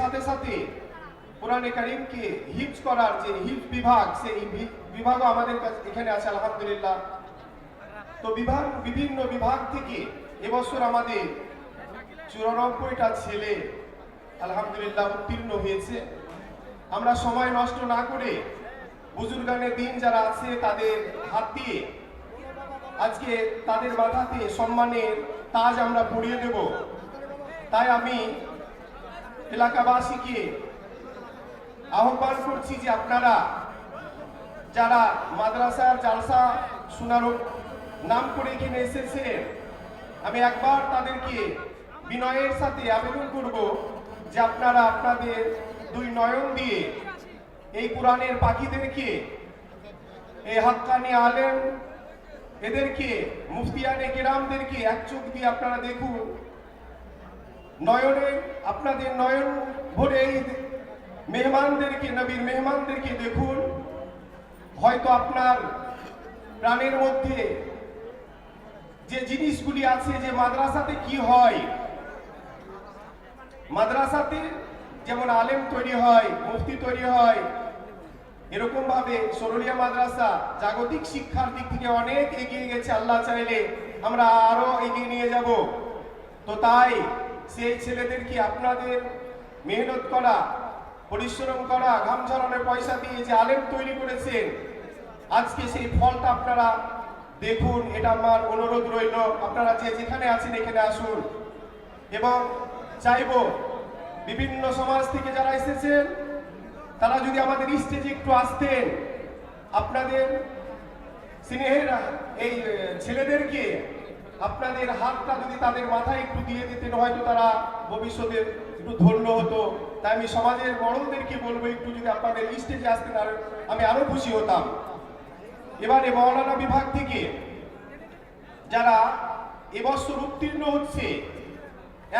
সাথে সাথে কোরআনে কারিমকে হিফজ করার যে হিফজ বিভাগ, সেই বিভাগও আমাদের কাছে এখানে আছে, আলহামদুলিল্লাহ। তো বিভাগ, বিভিন্ন বিভাগ থেকে এবছর আমাদের চুরানব্বইটা ছেলে আলহামদুলিল্লাহ উত্তীর্ণ হয়েছে। আমরা সময় নষ্ট না করে বুজুর্গানের দিন যারা আছে, তাদের হাত দিয়ে আজকে তাদের মাথাতে সম্মানের তাজ আমরা পরিয়ে দেব। তাই আমি এলাকাবাসীকে আহ্বান করছি যে আপনারা যারা মাদ্রাসার জালসা শোনার নাম করে এখানে এসেছে আমি একবার তাদেরকে বিনয়ের সাথে আবেদন করব যে আপনারা আপনাদের দুই নয়ন দিয়ে এই কোরআনের পাখিদেরকে, এই হাক্কানি আলেম এদেরকে, মুফতিয়ানে কেরামদেরকে এক চোখ দিয়ে আপনারা দেখুন। নয়নে আপনাদের নয়ন ভরে এই মেহমানদেরকে, নবীর মেহমানদেরকে দেখুন। হয়তো আপনার প্রাণের মধ্যে যে জিনিসগুলি আছে, যে মাদ্রাসাতে কি হয়, মাদ্রাসাতে যেমন আলেম তৈরি হয়, মুফতি তৈরি হয় এরকম ভাবে সরলিয়া মাদ্রাসা জাগতিক শিক্ষার দিক থেকে অনেক এগিয়ে গেছে। আল্লাহ চাইলে আমরা আরও এগিয়ে নিয়ে যাব। তো তাই সেই ছেলেদেরকে আপনাদের মেহনত করা, পরিশ্রম করা, ঘাম ঝরানোর পয়সা দিয়ে যে আলেম তৈরি করেছেন? আজকে সেই ফলটা আপনারা দেখুন, এটা আমার অনুরোধ রইল। আপনারা যে যেখানে আছেন এখানে আসুন। এবং চাইব বিভিন্ন সমাজ থেকে যারা এসেছেন, তারা যদি আমাদের স্টেজে একটু আসতেন, আপনাদের স্নেহের, এই ছেলেদেরকে আপনাদের হাতটা যদি তাদের মাথায় একটু দিয়ে দিতেন, হয়তো তারা ভবিষ্যতে একটু ধন্য হতো। তাই আমি সমাজের বড়দেরকে বলব, একটু যদি আপনাদের স্টেজে আসতেন আর আমি আরও খুশি হতাম। এবারে মৌলানা বিভাগ থেকে যারা এবছর উত্তীর্ণ হচ্ছে,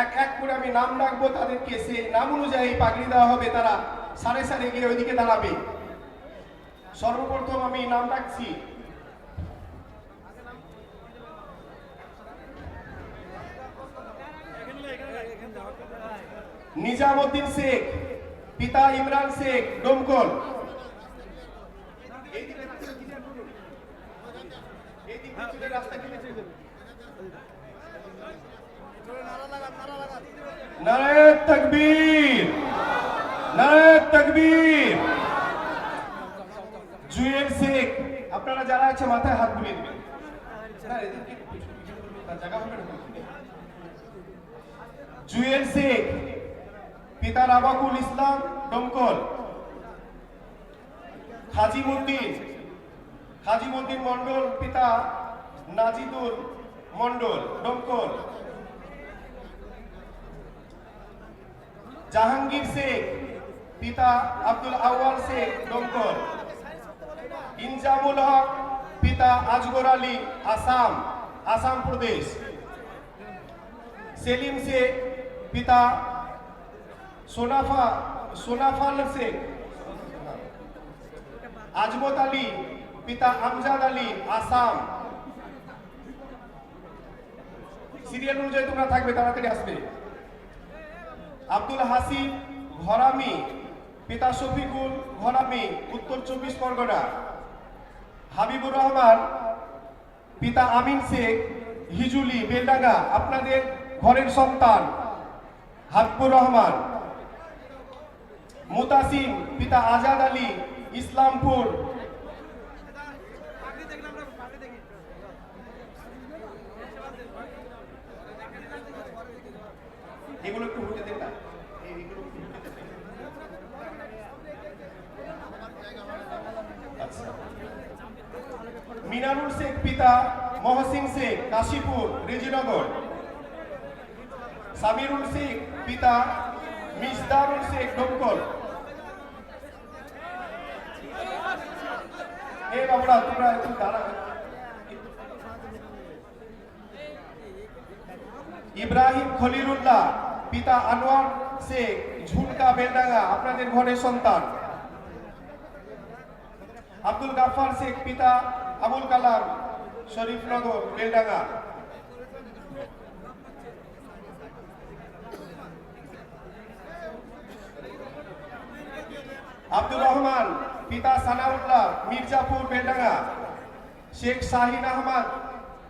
এক এক করে আমি নাম রাখব তাদেরকে। সেই নাম অনুযায়ী পাগড়ি দেওয়া হবে, তারা সাড়ে সাড়ে গিয়ে ওইদিকে দাঁড়াবে। সর্বপ্রথম আমি নাম রাখছি নিজামুদ্দিন শেখ, পিতা ইমরান শেখ ডোমকল এইদিকে এইদিকে চলে রাস্তা কেটে চলে নারায় তকবীর নারায় তকবীর। জুয়েল শেখ, আপনারা যারা আছে মাথায় হাত বুলিয়ে দিবেন। জুয়েল শেখ পিতা রাবাকুল ইসলাম দমকল, খাজিমুদ্দিন খাজিমুদ্দিন মন্ডল পিতা নাজিদুল মন্ডল দমকল, জাহাঙ্গীর শেখ, পিতা আব্দুল আওয়াল শেখ দমকল, ইনজামুল হক, পিতা আজগর আলী, আসাম আসাম প্রদেশ, সেলিম শেখ, পিতা সোনাফা সোনাফাল শেখ। আজমত আলী, পিতা আমজাদ আলী, আসাম। সিরিয়াল অনুযায়ী তোমরা থাকবে, তাড়াতাড়ি আসবে। আব্দুল হাসিব ঘরামি। পিতা শফিকুল ঘরামি, উত্তর চব্বিশ পরগনা। হাবিবুর রহমান, পিতা আমিন শেখ, হিজুলি, বেলডাঙ্গা, আপনাদের ঘরের সন্তান, হাবিবুর রহমান। মুতাসিম পিতা আজাদ আলী, ইসলামপুর এগুলো একটু হতে দেন। আচ্ছা। মিনারুল শেখ পিতা মহসিন শেখ, কাশীপুর, রেজিনগর সামিরুল শেখ পিতা মিসদারুল শেখ ডোমকল এ বাবুরা ইব্রাহিম খলিলুল্লাহ, পিতা আনোয়ার শেখ ঝুলকা বেলডাঙ্গা, আপনাদের ঘরের সন্তান। আব্দুল গাফার শেখ, পিতা আবুল কালাম, শরীফনগর, বেলডাঙ্গা। আব্দুর রহমান পিতা সানাউল্লাহ মির্জাপুর, বেলডাঙ্গা। শেখ শাহিন আহমদ,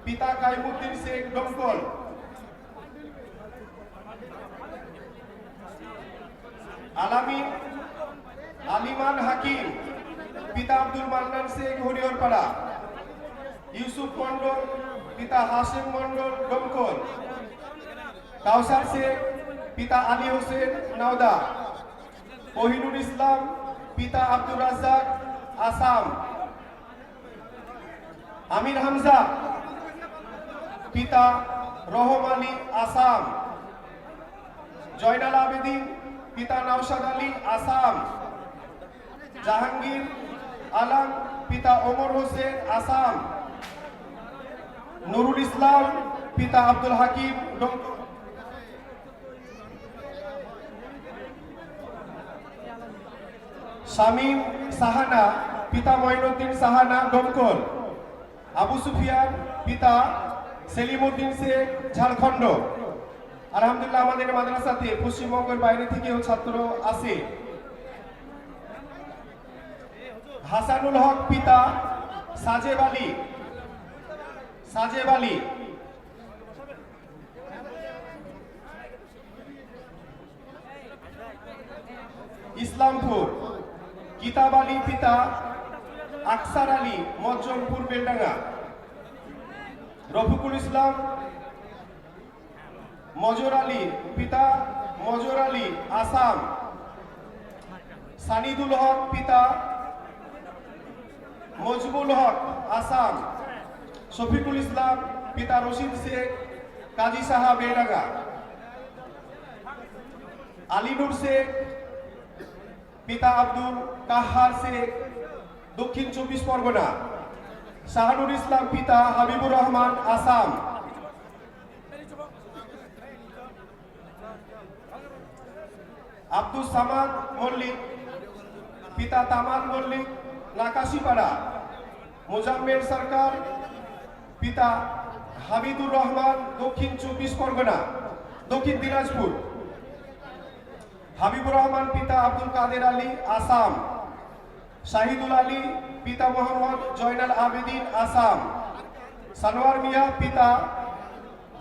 পিতা কাইমুদ্দিন শেখ ডমকল আলামিন আলিমান হাকিম, পিতা আব্দুল মান্নান শেখ হরিহরপাড়া। ইউসুফ মন্ডল পিতা হাসিম মন্ডল ডমকল কাউসার শেখ, পিতা আলী হোসেন নাওদা। কহিনুর ইসলাম পিতা আব্দুর রাজ্জাক, আসাম। আমির হামজা, পিতা রহম আলী, আসাম। জয়নাল আবেদিন, পিতা নওশাদ আলী, আসাম। জাহাঙ্গীর আলম, পিতা ওমর হোসেন, আসাম। নুরুল ইসলাম, পিতা আব্দুল হাকিম শামীম সাহানা, পিতা মঈনুদ্দিন সাহানা ডমকল আবু সুফিয়ান, পিতা সেলিমউদ্দিন শেখ, ঝাড়খণ্ড। আলহামদুলিল্লাহ, আমাদের মাদ্রাসাতে পশ্চিমবঙ্গের বাইরে থেকেও ছাত্র আছে। হাসানুল হক পিতা সাজেব আলী। সাজেব আলী। ইসলামপুর। কিতাব আলী পিতা আকসার আলী মজ্জমপুর বেলডাঙ্গা রফিকুল ইসলাম, মজর আলী পিতা, মজর আলী আসাম। সানিদুল হক পিতা, মজবুল হক আসাম। শফিকুল ইসলাম পিতা রশিদ শেখ, কাজী সাহা বেডাঙ্গা আলিনুর শেখ পিতা আব্দুল কাহার শেখ, দক্ষিণ চব্বিশ পরগনা। শাহানুর ইসলাম পিতা হাবিবুর রহমান আসাম। আব্দুল সামাদ মল্লিক, পিতা তামাল মল্লিক, নাকাশিপাড়া। মোজাম্মেল সরকার, পিতা হামিদুর রহমান, দক্ষিণ চব্বিশ পরগনা। দক্ষিণ দিনাজপুর। হাবিবুর রহমান পিতা আব্দুল কাদের আলী, আসাম। শাহিদুল আলী পিতা মোহাম্মদ জয়নাল আবেদিন, আসাম। সানোয়ার মিয়া পিতা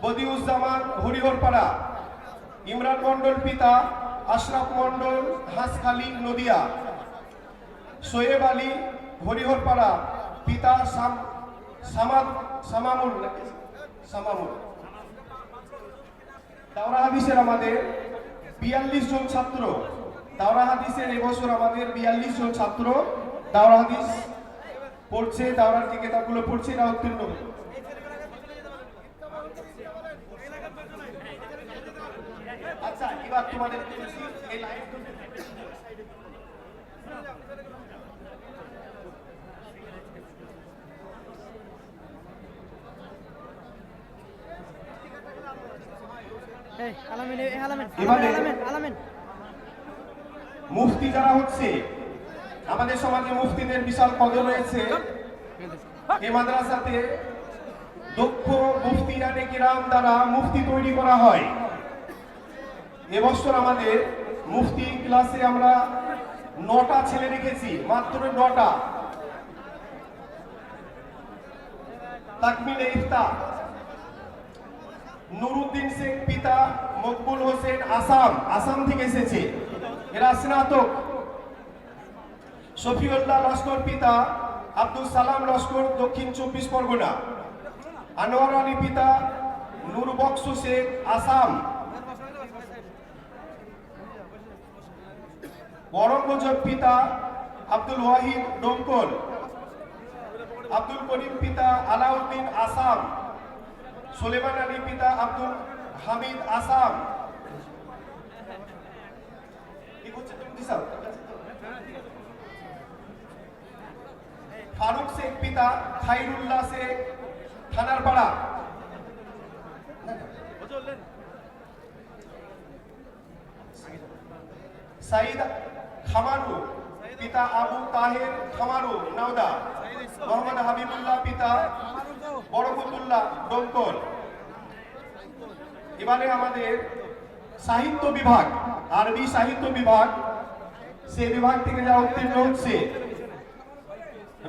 বদিউজ্জামান হরিহরপাড়া। ইমরান মন্ডল পিতা আশরাফ মন্ডল হাঁসখালি, নদিয়া। সোয়েব আলী হরিহরপাড়া পিতা সামামুল সামামুল। দাওরা হাদিসের আমাদের বিয়াল্লিশ জন ছাত্র। দাওরা হাদিসের এবছর আমাদের বিয়াল্লিশ জন ছাত্র দাওরা হাদিস পড়ছে, দাওরার যে কেতাবগুলো পড়ছে, এরা উত্তীর্ণ আচ্ছা এবার তোমাদের বলছি, এই লাইন এই মুফতি যারা হচ্ছে আমাদের সমাজে মুফতিদের বিশাল কদর রয়েছে। এই মাদ্রাসাতে দক্ষ মুফতিয়ানে কিরাম দ্বারা মুফতি তৈরি করা হয়। এবছর আমাদের মুফতি ক্লাসে আমরা নটা ছেলে রেখেছি মাত্র নটা। তাকমিল ইফতা নুরুদ্দিন শেখ পিতা মকবুল হোসেন আসাম আসাম থেকে এসেছে। এরা স্নাতক। শফিউল্লাহ লস্কর পিতা আব্দুল সালাম লস্কর, দক্ষিণ চব্বিশ পরগনা। আনোয়ার আলী পিতা নূর বক্স শেখ, আসাম। বরঙ্গজব পিতা আব্দুল ওয়াহিদ ডোমকল। আব্দুল করিম পিতা আলাউদ্দিন আসাম। সুলেমান আলী পিতা আব্দুল হামিদ আসাম? ফারুক শেখ পিতা খাইরুল্লাহ শেখ, থানার পাড়া। সাইদ খামারু, পিতা আবু তাহের খামারু, নাওদা। মোহাম্মদ হাবিবুল্লাহ পিতা বরকতুল্লাহ ডঙ্কল এবারে আমাদের সাহিত্য বিভাগ, আরবি সাহিত্য বিভাগ, সে বিভাগ থেকে যা উত্তীর্ণ হচ্ছে,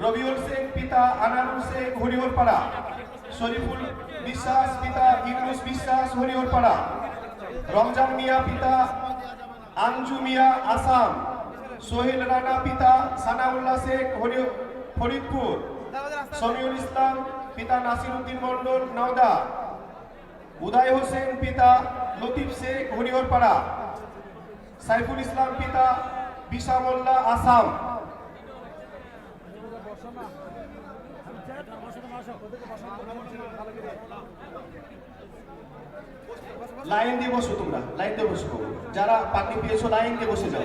রবিউল শেখ পিতা, আনারুল শেখ হরিহরপাড়া, শরীফুল বিশ্বাস পিতা, ইউনুস বিশ্বাস হরিহরপাড়া, রমজান মিয়া পিতা, আঞ্জু মিয়া আসাম, সোহেল রানা পিতা, সানাউল্লাহ শেখ হরি, ফরিদপুর সমিউল ইসলাম পিতা নাসির উদ্দিন মন্ডল নওদা। উদয় হোসেন পিতা লতিফ শেখ হরিহরপাড়া সাইফুল ইসলাম পিতা বিশামোল্লা আসাম। লাইন দিয়ে বসো তোমরা, লাইন দিয়ে বসো। যারা পাগড়ি পেয়েছ, লাইন দিয়ে বসে যাও।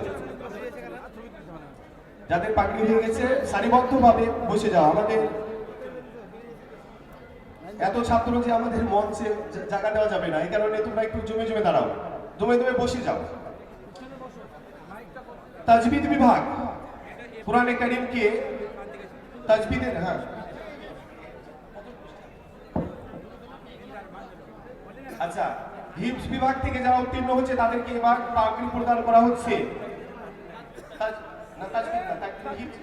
যাদের পাগড়ি হয়ে গেছে সারিবদ্ধ ভাবে বসে যাও। আমাদের এত ছাত্র যে আমাদের মঞ্চে জায়গা দেওয়া যাবে না। এই কারণে তোমরা একটু জমে জমে দাঁড়াও। জমে জমে বসে যাও। তাজবিদ বিভাগ কোরআনে কারিমকে তাজবিদের হ্যাঁ। আচ্ছা হিপস বিভাগ থেকে যারা উত্তীর্ণ হচ্ছে, তাদেরকে এবার পাগড়ি প্রদান করা হচ্ছে। না হিপস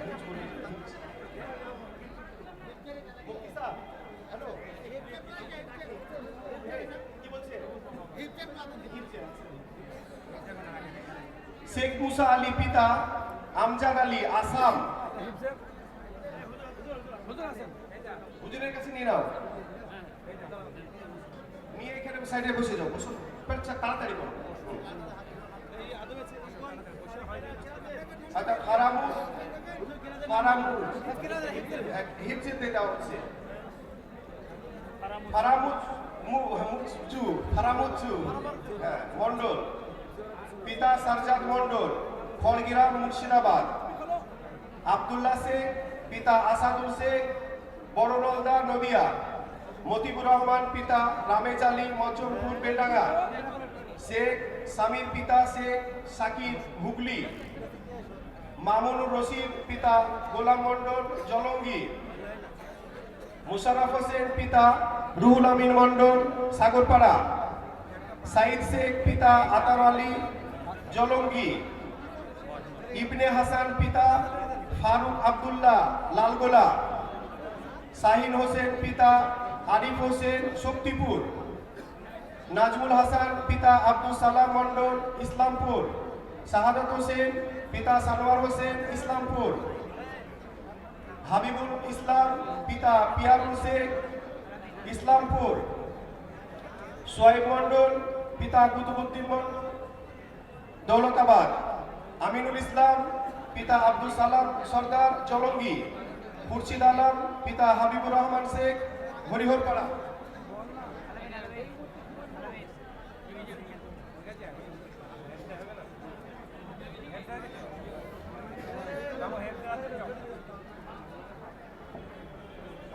শেখ মুসা আলী পিতা আমজাদ আলী আসাম। হুজুরের কাছে নিয়ে নাও। নিয়ে এখানে সাইডে বসে যাও, বসো। তাড়াতাড়ি করো আচ্ছা ফারামু ফারামু। হিপসিতে দেওয়া হচ্ছে। ফারামুচু হ্যাঁ মন্ডল পিতা সারজাদ মন্ডল খড়গ্রাম মুর্শিদাবাদ আব্দুল্লাহ শেখ পিতা আসাদুল শেখ বড়নলদা নদিয়া মতিবুর রহমান পিতা রামেজ আলী মচমপুর বেলডাঙ্গা শেখ সামির পিতা শেখ সাকিব হুগলি মামুনুর রশিদ পিতা গোলাম মন্ডল জলঙ্গি মুশারফ হোসেন পিতা রুহুল আমিন মন্ডল সাগরপাড়া। সাইদ শেখ পিতা আতার আলী, জলঙ্গি। ইবনে হাসান পিতা ফারুক আব্দুল্লাহ, লালগোলা। শাহিন হোসেন পিতা আরিফ হোসেন, শক্তিপুর। নাজমুল হাসান পিতা আব্দুল সালাম মন্ডল ইসলামপুর। শাহাদত হোসেন পিতা সানোয়ার হোসেন, ইসলামপুর। হাবিবুল ইসলাম পিতা পিয়ারুল শেখ ইসলামপুর। সোয়েব মন্ডল পিতা কুতুবুদ্দিন দৌলতাবাদ, আমিনুল ইসলাম, পিতা আব্দুল সালাম সর্দার, চলঙ্গি। খুরশিদ আলম, পিতা হাবিবুর রহমান শেখ, হরিহরপাড়া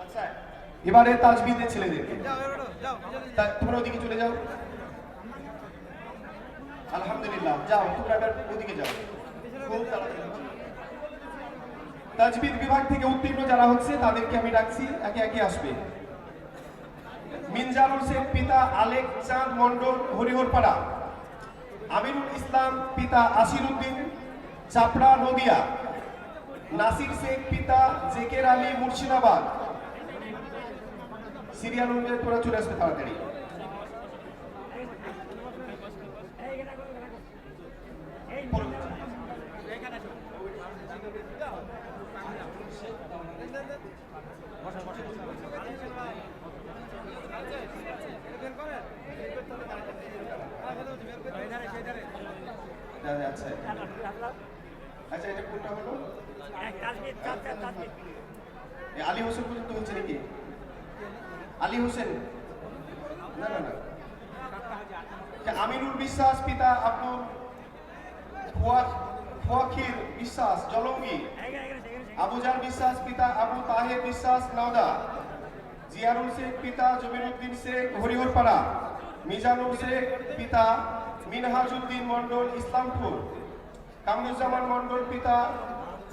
আচ্ছা এবারে তাজবিদের ছেলেদেরকে তোমরা ওদিকে চলে যাও। আলহামদুলিল্লাহ, যাও, তোমরা এবার ওদিকে যাও। তাজবিদ বিভাগ থেকে উত্তীর্ণ যারা হচ্ছে, তাদেরকে আমি ডাকছি, একে একে আসবে। মিনজারুল শেখ পিতা আলেক চাঁদ মন্ডল হরিহরপাড়া। আমিরুল ইসলাম পিতা আসির উদ্দিন, চাপড়া নদিয়া। নাসির শেখ পিতা জেকের আলী মুর্শিদাবাদ। সিরিয়াল অনুযায়ী তোরা চলে আসবে তাড়াতাড়ি আচ্ছা আচ্ছা এটা কোনটা হলো এ আলী হোসেন পর্যন্ত হচ্ছে নাকি আলী হোসেন না না না যে আমিনুল বিশ্বাস পিতা আব্দুল ফুয়া- ফুয়াখির বিশ্বাস জলঙ্গি আবুজার বিশ্বাস পিতা আবু বিশ্বাস নওদা, জিয়ারুল শেখ পিতা জমিরুদ্দিন শেখ, হরিহরপাড়া, মিজানুর শেখ পিতা মিনহাজউদ্দিন মন্ডল ইসলামপুর, কামরুজ্জামান মন্ডল পিতা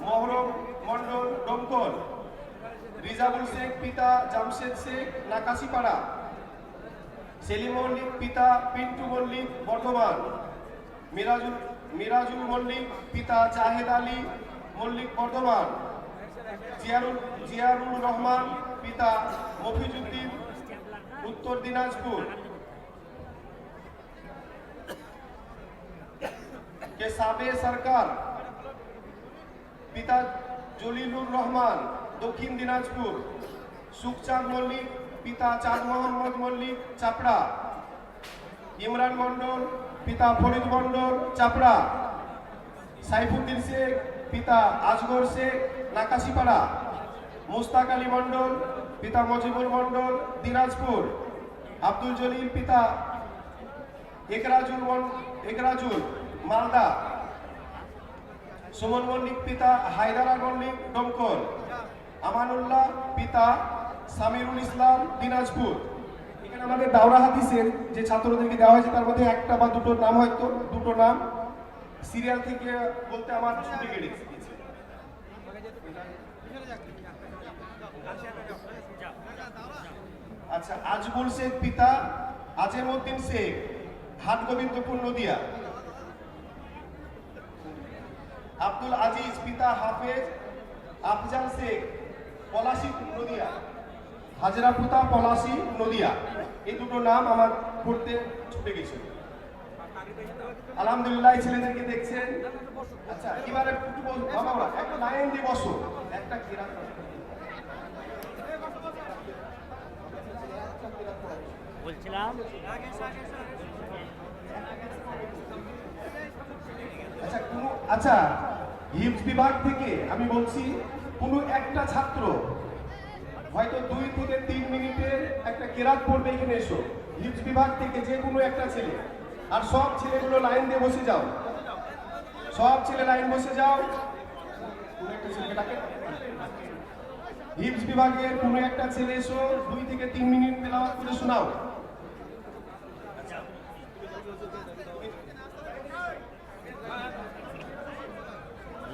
মহরম মন্ডল ডমকল রিজাবুল শেখ পিতা জামশেদ শেখ, নাকাশিপাড়া, সেলিম মল্লিক পিতা পিন্টু মল্লিক, বর্ধমান, মিরাজুল মিরাজুল মল্লিক পিতা জাহেদ আলী মল্লিক, বর্ধমান, জিয়ারুল জিয়ারুল রহমান, পিতা মফিজুদ্দিন উত্তর দিনাজপুর। কেসাবে সরকার, পিতা জলিলুর রহমান, দক্ষিণ দিনাজপুর। সুখচাঁদ মল্লিক, পিতা চাঁদ মোহাম্মদ মল্লিক, চাপড়া। ইমরান মন্ডল পিতা ফরিদ মন্ডল চাপড়া। সাইফুদ্দিন শেখ, পিতা আজগর শেখ, নাকাশিপাড়া। মুস্তাক আলী মন্ডল পিতা মজিবুর মন্ডল দিনাজপুর, আব্দুল জলিল পিতা, একরাজুল একরাজুল, মালদা, সুমন মল্লিক পিতা, হায়দারা মল্লিক ডমকল আমানুল্লাহ পিতা, সামিরুল ইসলাম, দিনাজপুর। এখানে আমাদের দাওরা হাদিসের যে ছাত্রদেরকে দেওয়া হয়েছে, তার মধ্যে একটা বা দুটো নাম হয়তো, দুটো নাম। সিরিয়াল থেকে বলতে আমার ছুটি কেটে গেছে আচ্ছা আজমুল শেখ পিতা, আজিমউদ্দিন শেখ হাট গোবিন্দপুর নদিয়া। আব্দুল আজিজ পিতা হাফেজ, আফজাল শেখ, পলাশি নদিয়া। হাজরা পুতা পলাশি নদিয়া। এই দুটো নাম আমার পড়তে ছুটে গেছিল আলহামদুলিল্লাহ ছেলেদেরকে দেখছেন। আচ্ছা এবারে একটু লাইন দিয়ে বসো। একটা কিরাত বলছিলাম। আচ্ছা আচ্ছা হিপস বিভাগ থেকে আমি বলছি, কোনো একটা ছাত্র হয়তো দুই থেকে তিন মিনিটের একটা কেরাত পড়বে এখানে এসো। হিপস বিভাগ থেকে যে কোনো একটা ছেলে। আর সব ছেলেগুলো লাইন দিয়ে বসে যাও। সব ছেলে লাইন বসে যাও। হিপস বিভাগের কোনো একটা ছেলে এসো, দুই থেকে তিন মিনিট তেলাওয়াত করে শোনাও।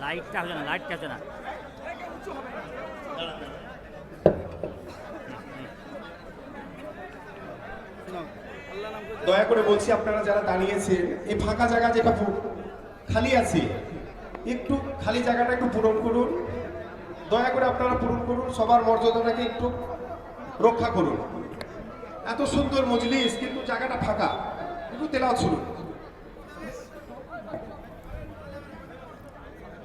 লাইটটা হচ্ছে না, লাইটটা হচ্ছে না। দয়া করে বলছি আপনারা যারা দাঁড়িয়েছেন, এই ফাঁকা জায়গা যেটা খালি আছে, একটু খালি জায়গাটা একটু পূরণ করুন। দয়া করে আপনারা পূরণ করুন, সবার মর্যাদাটাকে একটু রক্ষা করুন। এত সুন্দর মজলিস, কিন্তু জায়গাটা ফাঁকা। একটু তেলাওয়াত শুনুন।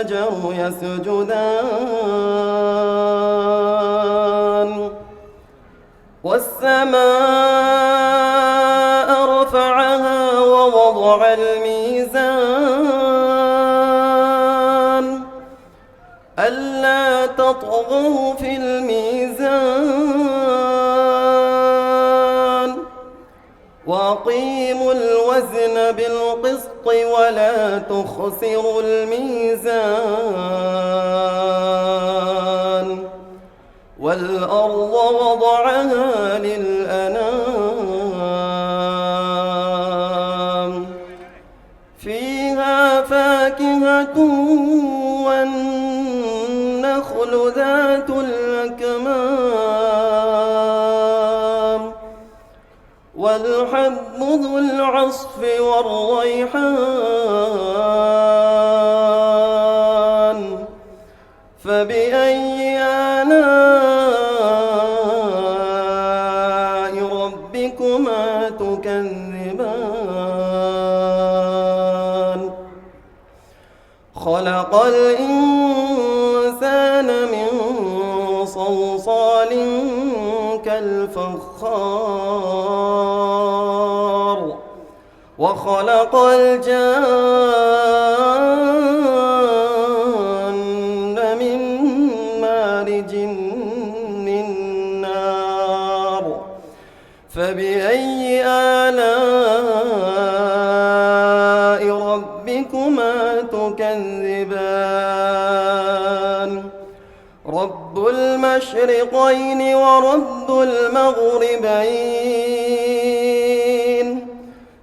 والشجر يسجدان. والسماء رفعها ووضع الميزان. ألا تطغوا في الميزان. وأقيموا الوزن بالقسط. ولا تخسروا الميزان. والأرض وضعها للأنام. فيها فاكهة والنخل ذات الأكمام. والحب ذو العصف والريحان فبأي آلاء ربكما تكذبان؟ خلق الإنسان من صلصال كالفخار. وخلق الجان من مارج من نار فبأي آلاء ربكما تكذبان؟ رب المشرقين ورب المغربين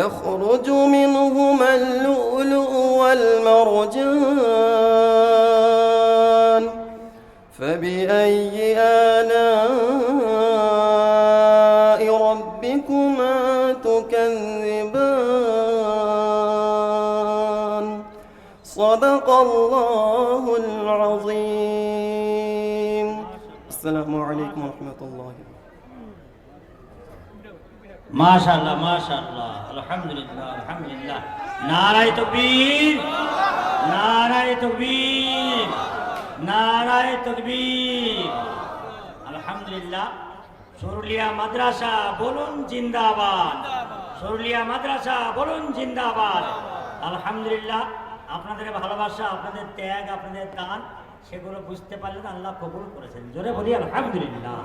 يخرج منهما اللؤلؤ والمرجان فبأي آلاء ربكما تكذبان؟ صدق الله العظيم. السلام عليكم ورحمة الله. মাশাআল্লাহ মাশাআল্লাহ। আলহামদুলিল্লাহ আলহামদুলিল্লাহ। নারায় তকবীর নারায় তকবীর নারায় তকবীর। আলহামদুলিল্লাহ। সরুলিয়া মাদ্রাসা, বলুন জিন্দাবাদ। সরুলিয়া মাদ্রাসা, বলুন জিন্দাবাদ। আলহামদুলিল্লাহ। আপনাদের ভালোবাসা, আপনাদের ত্যাগ, আপনাদের দান, সেগুলো বুঝতে পারলেন আল্লাহ কবুল করেছেন। জোরে বলি, আলহামদুলিল্লাহ।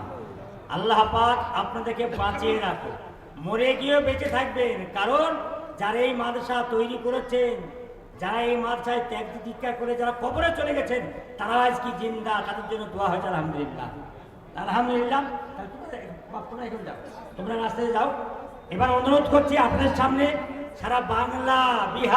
আল্লাহ পাক আপনাদেরকে বাঁচিয়ে রাখো মরে গিয়েও বেঁচে থাকবেন। কারণ যারা এই মাদ্রাসা তৈরি করেছেন, যারা এই মাদ্রাসায় ত্যাগ দীক্ষা করে যারা কবরে চলে গেছেন, তারা আজ কি জিন্দা? তাদের জন্য দোয়া হয়েছে, আলহামদুলিল্লাহ। আলহামদুলিল্লাহ তোমরা- রাস্তায় যাও। এবার অনুরোধ করছি আপনাদের সামনে, সারা বাংলা, বিহার